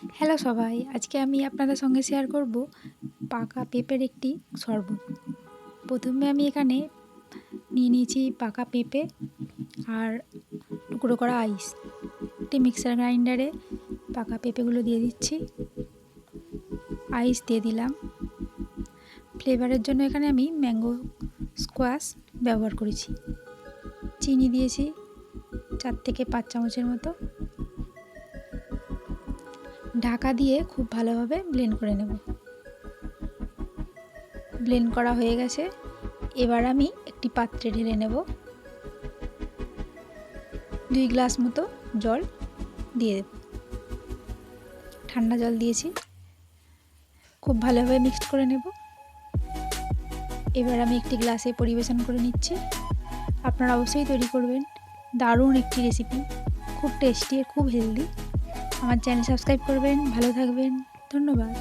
Hello সবাই, আজকে আমি আপনাদের সঙ্গে শেয়ার করব পাকা পেঁপের একটি শরবত। প্রথমে আমি এখানে নিয়ে নিয়েছি পাকা পেঁপে আর টুকরো করা আইস। একটি মিক্সার গ্রাইন্ডারে পাকা পেঁপেগুলো দিয়ে দিচ্ছি। আইস দিয়ে দিলাম। ফ্লেভারের জন্য এখানে আমি ম্যাঙ্গো স্কোয়াশ ব্যবহার করেছি। চিনি দিয়েছি চার থেকে পাঁচ চামচের মতো। ঢাকা দিয়ে খুব ভালোভাবে ব্লেন্ড করে নেব। ব্লেন্ড করা হয়ে গেছে। এবার আমি একটি পাত্রে ঢেলে নেব। দুই গ্লাস মতো জল দিয়ে দেব। ঠান্ডা জল দিয়েছি। খুব ভালোভাবে মিক্সড করে নেব। এবার আমি একটি গ্লাসে পরিবেশন করে নিচ্ছি। আপনারা অবশ্যই তৈরি করবেন। দারুণ একটি রেসিপি খুব টেস্টি খুব হেলদি আমার চ্যানেল সাবস্ক্রাইব করবেন ভালো থাকবেন ধন্যবাদ।